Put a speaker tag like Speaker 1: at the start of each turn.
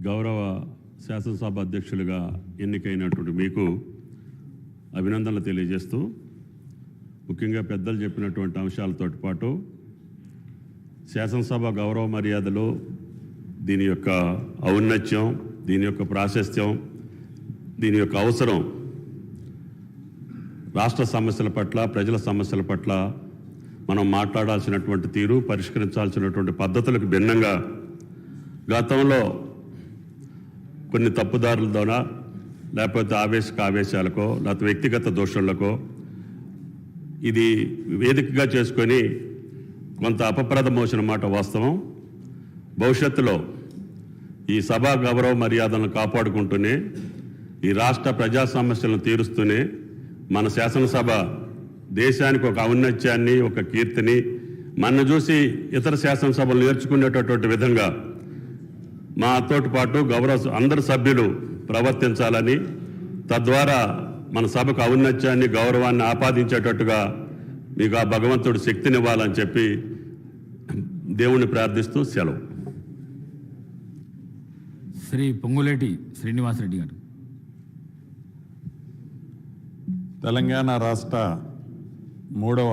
Speaker 1: గౌరవ శాసనసభ అధ్యక్షులుగా ఎన్నికైనటువంటి మీకు అభినందనలు తెలియజేస్తూ ముఖ్యంగా పెద్దలు చెప్పినటువంటి అంశాలతో పాటు శాసనసభ గౌరవ మర్యాదలు దీని యొక్క ఔన్నత్యం దీని యొక్క ప్రాశస్త్యం దీని యొక్క అవసరం రాష్ట్ర సమస్యల పట్ల ప్రజల సమస్యల పట్ల మనం మాట్లాడాల్సినటువంటి తీరు పరిష్కరించాల్సినటువంటి పద్ధతులకు భిన్నంగా గతంలో కొన్ని తప్పుదారుల ద్వారా లేకపోతే ఆవేశక ఆవేశాలకో లేకపోతే వ్యక్తిగత దోషంలకో ఇది వేదికగా చేసుకొని కొంత అపప్రదమోసిన మాట వాస్తవం. భవిష్యత్తులో ఈ సభా గౌరవ మర్యాదలను కాపాడుకుంటూనే ఈ రాష్ట్ర ప్రజా సమస్యలను తీరుస్తూనే మన శాసనసభ దేశానికి ఒక ఔన్నత్యాన్ని ఒక కీర్తిని మన చూసి ఇతర శాసనసభలు నేర్చుకునేటటువంటి విధంగా మాతోటి పాటు గౌరవ అందరు సభ్యులు ప్రవర్తించాలని తద్వారా మన సభకు ఔన్నత్యాన్ని గౌరవాన్ని ఆపాదించేటట్టుగా మీకు ఆ భగవంతుడు శక్తినివ్వాలని చెప్పి దేవుణ్ణి ప్రార్థిస్తూ సెలవు.
Speaker 2: శ్రీ పొంగులేటి శ్రీనివాసరెడ్డి గారు.
Speaker 3: తెలంగాణ రాష్ట్ర మూడవ